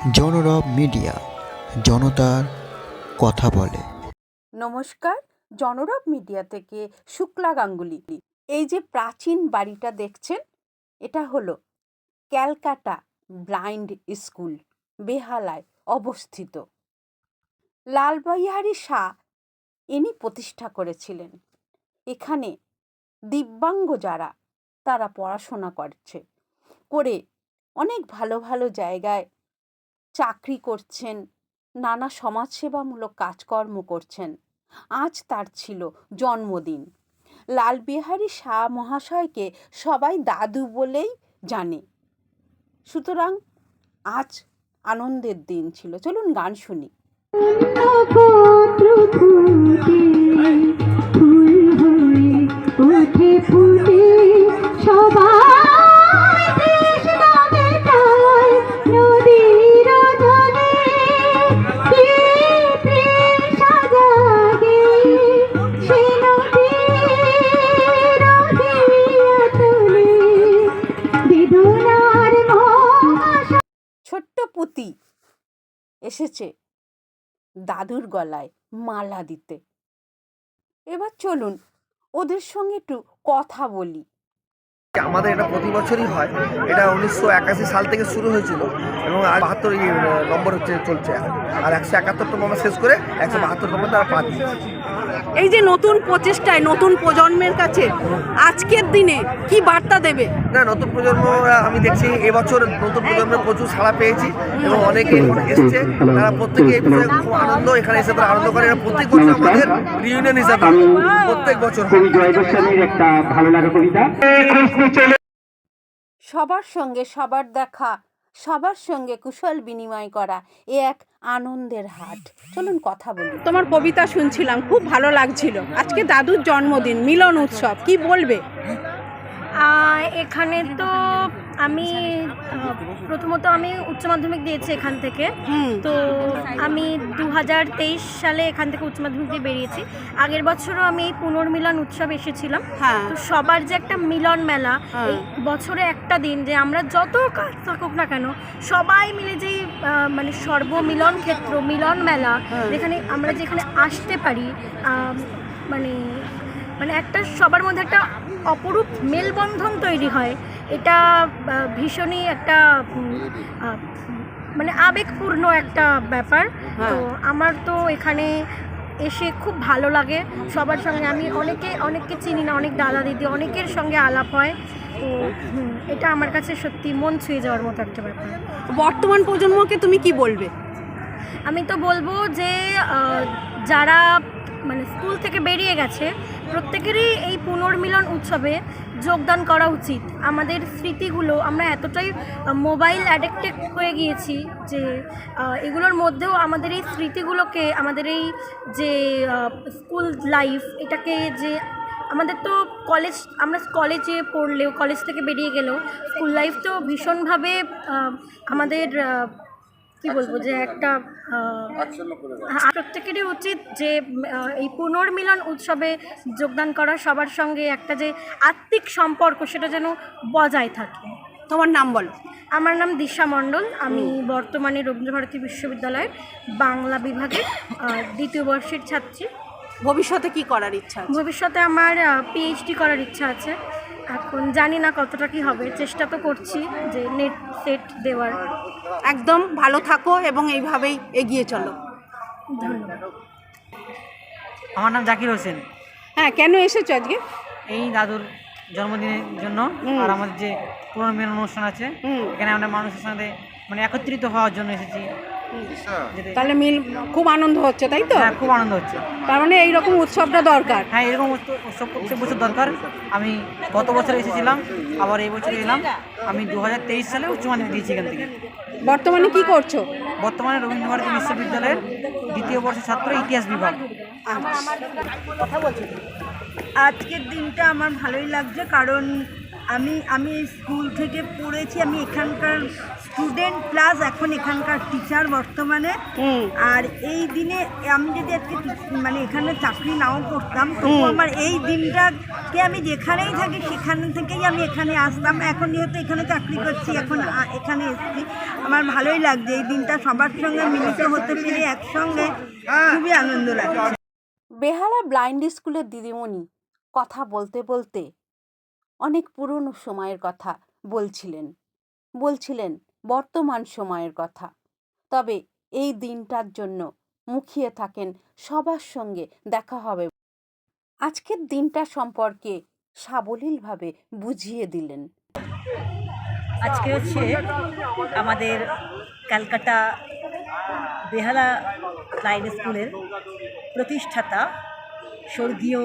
জনরব media, জনতার কথা বলে। নমস্কার, জনরব মিডিয়া থেকে শুক্লা গাঙ্গুলি। এই যে প্রাচীন বাড়িটা দেখছেন, এটা হলো ক্যালকাটা ব্লাইন্ড স্কুল, বেহালায় অবস্থিত। লালবিহারী শাহ ইনি প্রতিষ্ঠা করেছিলেন। এখানে দিব্যাঙ্গ যারা, তারা পড়াশোনা করছে। করে অনেক ভালো ভালো জায়গায় চাকরি করছেন, নানা সমাজসেবামূলক কাজকর্ম করছেন। আজ তার ছিল জন্মদিন। লালবিহারী শাহ মহাশয়কে সবাই দাদু বলেই জানে। সুতরাং আজ আনন্দের দিন ছিল। চলুন গান শুনি। ফুটে এসেছে দাদুর গলায় মালা দিতে। এবার চলুন ওদের সঙ্গে একটু কথা বলি। আমাদের এটা প্রতি বছরই হয়। এটা উনিশশো একাশি সাল থেকে শুরু হয়েছিল এবং আর বাহাত্তর নম্বর হচ্ছে চলছে। আর একশো একাত্তরতম আমরা শেষ করে একশো বাহাত্তরতম তারা পা এই যে নতুন প্রচেষ্টায় নতুন প্রজন্মের কাছে আজকের দিনে কি বার্তা দেবে? না নতুন প্রজন্ম আমি দেখছি এবছর নতুন প্রজন্মের প্রচুর সাড়া পেয়েছি এবং অনেকে এসছে। তারা প্রত্যেকে এই বিষয়ে খুব আনন্দ এখানে এসে তারা আনন্দ করে। প্রত্যেক বছর আমাদের রিউনিয়ন হিসাবে প্রত্যেক বছর। কবি জয় গোস্বামীর একটা ভালো লাগা কবিতা। সবার সঙ্গে সবার দেখা সবার সঙ্গে কুশল বিনিময় করা এ এক আনন্দের হাট। চলুন কথা বলি। তোমার কবিতা শুনছিলাম খুব ভালো লাগছিল। আজকে দাদুর জন্মদিন মিলন উৎসব কি বলবে? এখানে তো আমি প্রথমত আমি উচ্চ মাধ্যমিক দিয়েছি এখান থেকে। তো আমি দু হাজার তেইশ সালে এখান থেকে উচ্চ মাধ্যমিক দিয়ে বেরিয়েছি। আগের বছরও আমি এই পুনর্মিলন উৎসব এসেছিলাম। হ্যাঁ। তো সবার যে একটা মিলন মেলা হ্যাঁ। এই বছরে একটা দিন যে আমরা যত কাজ থাকুক না কেন সবাই মিলে যেই মানে সর্বমিলন ক্ষেত্র মিলন মেলা হ্যাঁ। যেখানে আমরা যেখানে আসতে পারি মানে মানে একটা সবার মধ্যে একটা অপরূপ মেলবন্ধন তৈরি হয়। এটা ভীষণই একটা মানে আবেগপূর্ণ একটা ব্যাপার। হ্যাঁ। তো আমার তো এখানে এসে খুব ভালো লাগে। সবার সঙ্গে আমি অনেকে অনেককে চিনি না অনেক দাদা দিদি অনেকের সঙ্গে আলাপ হয়। তো এটা আমার কাছে সত্যি মন ছুঁয়ে যাওয়ার মতো একটা ব্যাপার। বর্তমান প্রজন্মকে তুমি কি বলবে? আমি তো বলব যে যারা মানে স্কুল থেকে বেরিয়ে গেছে প্রত্যেকেরই এই পুনর্মিলন উৎসবে যোগদান করা উচিত। আমাদের স্মৃতিগুলো, আমরা এতটাই মোবাইল অ্যাডিক্টেড হয়ে গিয়েছি যে এগুলোর মধ্যেও আমাদের এই স্মৃতিগুলোকে, আমাদের এই যে স্কুল লাইফ এটাকে যে, আমাদের তো কলেজ আমরা কলেজে পড়লেও কলেজ থেকে বেরিয়ে গেলেও স্কুল লাইফ তো ভীষণভাবে আমাদের কি বলব যে একটা হ্যাঁ, প্রত্যেকেরই উচিত যে এই পুনর্মিলন উৎসবে যোগদান করা সবার সঙ্গে একটা যে আত্মিক সম্পর্ক সেটা যেন বজায় থাকে। তোমার নাম বলো। আমার নাম দিশা মণ্ডল আমি বর্তমানে রবীন্দ্রভারতী বিশ্ববিদ্যালয়ের বাংলা বিভাগের দ্বিতীয় বর্ষের ছাত্রী। ভবিষ্যতে কি করার ইচ্ছা ভবিষ্যতে আমার পিএইচডি করার ইচ্ছা আছে। এখন জানি না কতটা কি হবে চেষ্টা তো করছি যে নেট সেট দেওয়ার। একদম ভালো থাকো এবং এইভাবেই এগিয়ে চলো। ধন্যবাদ। আমার নাম জাকির হোসেন। হ্যাঁ কেন এসেছ আজকে? এই দাদুর জন্মদিনের জন্য আর আমাদের যে পুনর্মিলন অনুষ্ঠান আছে হুম। এখানে আমরা মানুষের সাথে মানে একত্রিত হওয়ার জন্য এসেছি। তাহলে মিল খুব আনন্দ হচ্ছে তাই তো? হ্যাঁ খুব আনন্দ হচ্ছে। তার মানে এইরকম উৎসবটা দরকার? হ্যাঁ এরকম উৎসব উৎসব প্রত্যেক বছর দরকার। আমি গত বছর এসেছিলাম আবার এই বছর এলাম। আমি দু হাজার তেইশ সালে উচ্চ মাধ্যমিক দিয়েছি এখান থেকে। বর্তমানে কি করছ? বর্তমানে রবীন্দ্রভারতী বিশ্ববিদ্যালয়ের দ্বিতীয় বর্ষের ছাত্র ইতিহাস বিভাগ। আজকের দিনটা আমার ভালোই লাগছে কারণ আমি আমি এই স্কুল থেকে পড়েছি আমি এখানকার স্টুডেন্ট প্লাস এখন এখানকার টিচার বর্তমানে। আর এই দিনে আমি যদি আজকে মানে এখানে চাকরি নাও করতাম তবু আমার এই দিনটাকে আমি যেখানেই থাকি সেখান থেকেই আমি এখানে আসতাম। এখন যেহেতু এখানে চাকরি করছি এখন এখানে এসেছি। আমার ভালোই লাগছে। এই দিনটা সবার সঙ্গে মিলিত হতে পেরে একসঙ্গে খুবই আনন্দ লাগছে। বেহালা ব্লাইন্ড স্কুলের দিদিমণি কথা বলতে বলতে অনেক পুরনো সময়ের কথা বলছিলেন। বলছিলেন বর্তমান সময়ের কথা। তবে এই দিনটার জন্য মুখিয়ে থাকেন সবার সঙ্গে দেখা হবে। আজকের দিনটা সম্পর্কে সাবলীলভাবে বুঝিয়ে দিলেন। আজকে হচ্ছে আমাদের ক্যালকাটা বেহালা লাইন স্কুলের প্রতিষ্ঠাতা স্বর্গীয়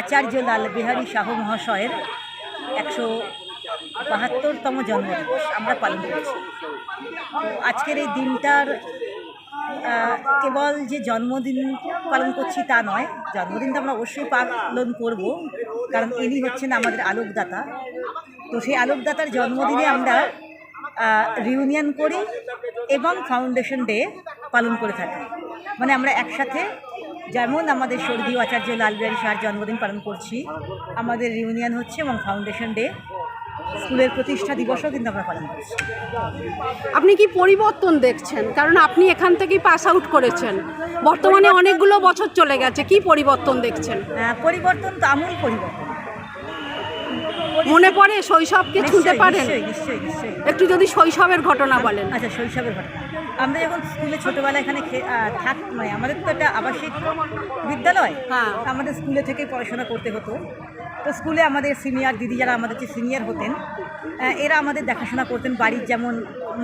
আচার্য লাল বিহারী শাহ মহাশয়ের একশো বাহাত্তরতম জন্মদিবস আমরা পালন করছি। তো আজকের এই দিনটার কেবল যে জন্মদিন পালন করছি তা নয় জন্মদিন তো আমরা অবশ্যই পালন করব, কারণ ইনি হচ্ছেন আমাদের আলোকদাতা। তো সেই আলোকদাতার জন্মদিনে আমরা রিউনিয়ন করি এবং ফাউন্ডেশন ডে পালন করে থাকি। মানে আমরা একসাথে যেমন আমাদের স্বর্গীয় আচার্য লালবিহারী শাহর জন্মদিন পালন করছি, আমাদের রিউনিয়ন হচ্ছে এবং ফাউন্ডেশন ডে স্কুলের প্রতিষ্ঠা দিবসও কিন্তু আমরা পালন করছি। আপনি কি পরিবর্তন দেখছেন? কারণ আপনি এখান থেকেই পাস আউট করেছেন। বর্তমানে অনেকগুলো বছর চলে গেছে। কি পরিবর্তন দেখছেন? আহ, পরিবর্তন তো আমূল পরিবর্তন। মনে পড়ে শৈশবকে ছুঁতে পারেন? একটু যদি শৈশবের ঘটনা বলেন। আচ্ছা শৈশবের ঘটনা। আমরা যখন স্কুলে ছোটোবেলায় এখানে থাক মানে আমাদের তো একটা আবাসিক বিদ্যালয় হ্যাঁ। আমাদের স্কুলে থেকেই পড়াশোনা করতে হতো। তো স্কুলে আমাদের সিনিয়র দিদি যারা আমাদের যে সিনিয়র হতেন এরা আমাদের দেখাশোনা করতেন বাড়ির যেমন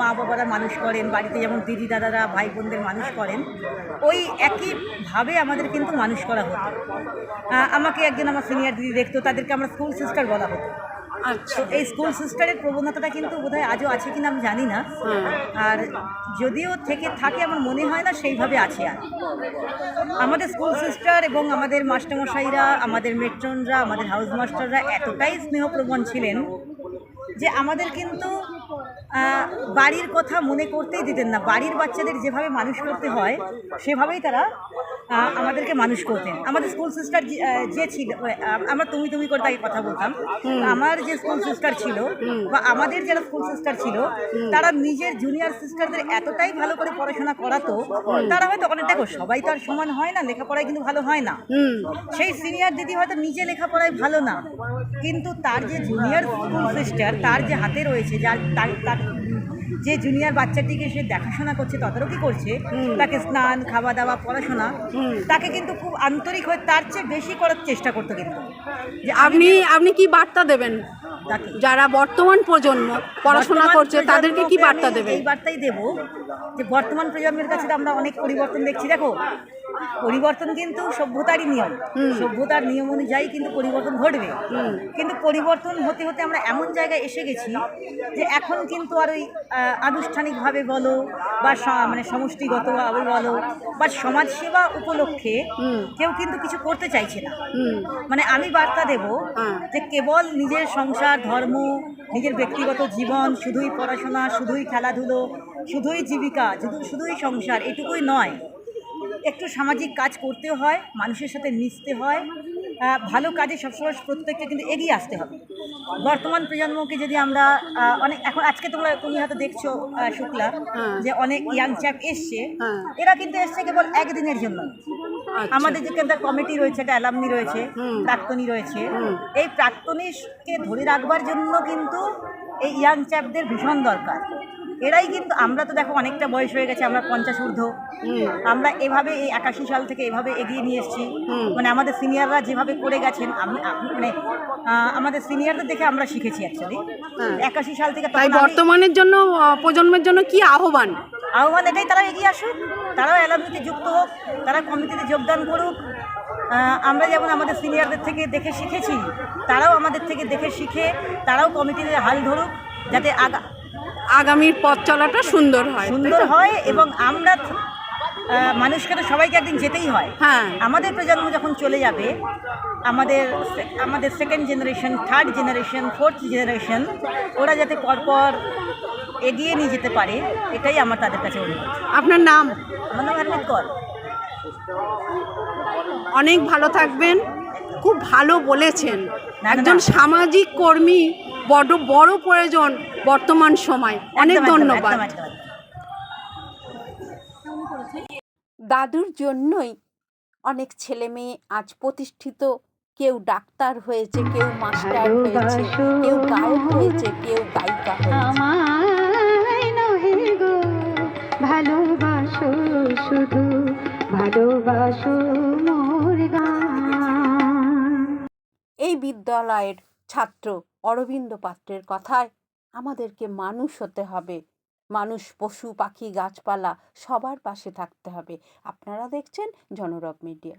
মা বাবারা মানুষ করেন বাড়িতে যেমন দিদি দাদারা ভাই বোনদের মানুষ করেন ওই একইভাবে আমাদের কিন্তু মানুষ করা হতো। আমাকে একজন আমার সিনিয়র দিদি দেখতো তাদেরকে আমরা স্কুল সিস্টার বলা হতো। এই স্কুল সিস্টারের প্রবণতাটা কিন্তু বোধহয় আজও আছে কিনা আমি জানি না। আর যদিও থেকে থাকে আমার মনে হয় না সেইভাবে আছে আর। আমাদের স্কুল সিস্টার এবং আমাদের মাস্টারমশাইরা আমাদের মেট্রনরা আমাদের হাউস মাস্টাররা এতটাই স্নেহপ্রবণ ছিলেন যে আমাদের কিন্তু বাড়ির কথা মনে করতেই দিতেন না। বাড়ির বাচ্চাদের যেভাবে মানুষ করতে হয় সেভাবেই তারা আমাদেরকে মানুষ করতেন। আমাদের স্কুল সিস্টার যে ছিল আমরা তুমি তুমি করে তাকে কথা বলতাম। আমার যে স্কুল সিস্টার ছিল বা আমাদের যারা স্কুল সিস্টার ছিল তারা নিজের জুনিয়র সিস্টারদের এতটাই ভালো করে পড়াশোনা করাতো তারা হয়তো অনেক দেখো সবাই তো আর সমান হয় না লেখাপড়ায় কিন্তু ভালো হয় না। সেই সিনিয়র দিদি হয়তো নিজে লেখাপড়ায় ভালো না কিন্তু তার যে জুনিয়র স্কুল সিস্টার তার যে হাতে রয়েছে যার তার যে জুনিয়র বাচ্চাটিকে সে দেখাশোনা করছে তদারকি করছে তাকে স্নান খাওয়া দাওয়া পড়াশোনা তাকে কিন্তু খুব আন্তরিক হয়ে তার চেয়ে বেশি করার চেষ্টা করতো কিন্তু। যে আপনি আপনি কি বার্তা দেবেন? যারা বর্তমান প্রজন্ম পড়াশোনা করছে তাদেরকে কি বার্তা দেবে দেবেন? এই বার্তাই দেব যে বর্তমান প্রজন্মের কাছে আমরা অনেক পরিবর্তন দেখছি। দেখো পরিবর্তন কিন্তু সভ্যতারই নিয়ম। সভ্যতার নিয়ম অনুযায়ী কিন্তু পরিবর্তন ঘটবে। কিন্তু পরিবর্তন হতে হতে আমরা এমন জায়গায় এসে গেছি যে এখন কিন্তু আর ওই আনুষ্ঠানিকভাবে বলো বা মানে সমষ্টিগতভাবে বলো বা সমাজসেবা উপলক্ষে কেউ কিন্তু কিছু করতে চাইছে না। মানে আমি বার্তা দেব যে কেবল নিজের সংসার ধর্ম নিজের ব্যক্তিগত জীবন শুধুই পড়াশোনা শুধুই খেলাধুলো শুধুই জীবিকা শুধু শুধুই সংসার এটুকুই নয়। একটু সামাজিক কাজ করতে হয় মানুষের সাথে মিশতে হয় ভালো কাজে সবসময় প্রত্যেককে কিন্তু এগিয়ে আসতে হবে। বর্তমান প্রজন্মকে যদি আমরা অনেক এখন আজকে তোমরা তুমি হয়তো দেখছ শুক্লা যে অনেক ইয়াং চ্যাপ এসছে হ্যাঁ। এরা কিন্তু এসছে কেবল একদিনের জন্য। আমাদের যে কেন্দ্র কমিটি রয়েছে একটা অ্যালামনি রয়েছে প্রাক্তনী রয়েছে এই প্রাক্তনীকে ধরে রাখবার জন্য কিন্তু এই ইয়াং চ্যাপদের ভীষণ দরকার। এরাই কিন্তু আমরা তো দেখো অনেকটা বয়স হয়ে গেছে আমরা পঞ্চাশ ঊর্ধ্ব। আমরা এভাবে এই একাশি সাল থেকে এভাবে এগিয়ে নিয়ে এসেছি। মানে আমাদের সিনিয়ররা যেভাবে করে গেছেন আমি মানে আমাদের সিনিয়রদের দেখে আমরা শিখেছি অ্যাকচুয়ালি একাশি সাল থেকে তাই বর্তমানের জন্য প্রজন্মের জন্য কি আহ্বান? আহ্বান এটাই তারা এগিয়ে আসুক তারাও অ্যালামনিতে যুক্ত হোক তারা কমিটিতে যোগদান করুক। আমরা যেমন আমাদের সিনিয়রদের থেকে দেখে শিখেছি তারাও আমাদের থেকে দেখে শিখে তারাও কমিটিতে হাল ধরুক যাতে আগা আগামীর পথ চলাটা সুন্দর হয় সুন্দর হয় এবং আমরা মানুষকে তো সবাইকে একদিন যেতেই হয়। হ্যাঁ। আমাদের প্রজন্ম যখন চলে যাবে আমাদের আমাদের second generation third generation fourth generation ওরা যাতে পরপর এগিয়ে নিয়ে যেতে পারে এটাই আমার তাদের কাছে অনুরোধ। আপনার নাম? আমার নাম হরমিত কর। অনেক ভালো থাকবেন খুব ভালো বলেছেন। একজন সামাজিক কর্মী বড় বড় প্রয়োজন বর্তমান সময়। অনেক ধন্যবাদ। দাদুর জন্যই অনেক ছেলে মেয়ে আজ প্রতিষ্ঠিত। কেউ ডাক্তার হয়েছে কেউ মাস্টার হয়েছে কেউ গায়ক হয়েছে কেউ গায়িকা ভালোবাসো শুধু ভালোবাসো মোর গান। এই বিদ্যালয়ের ছাত্র অরবিন্দ পাত্রের কথায় আমাদেরকে মানুষ হতে হবে। মানুষ, পশু, পাখি, গাছপালা সবার পাশে থাকতে হবে। আপনারা দেখছেন জনরব মিডিয়া।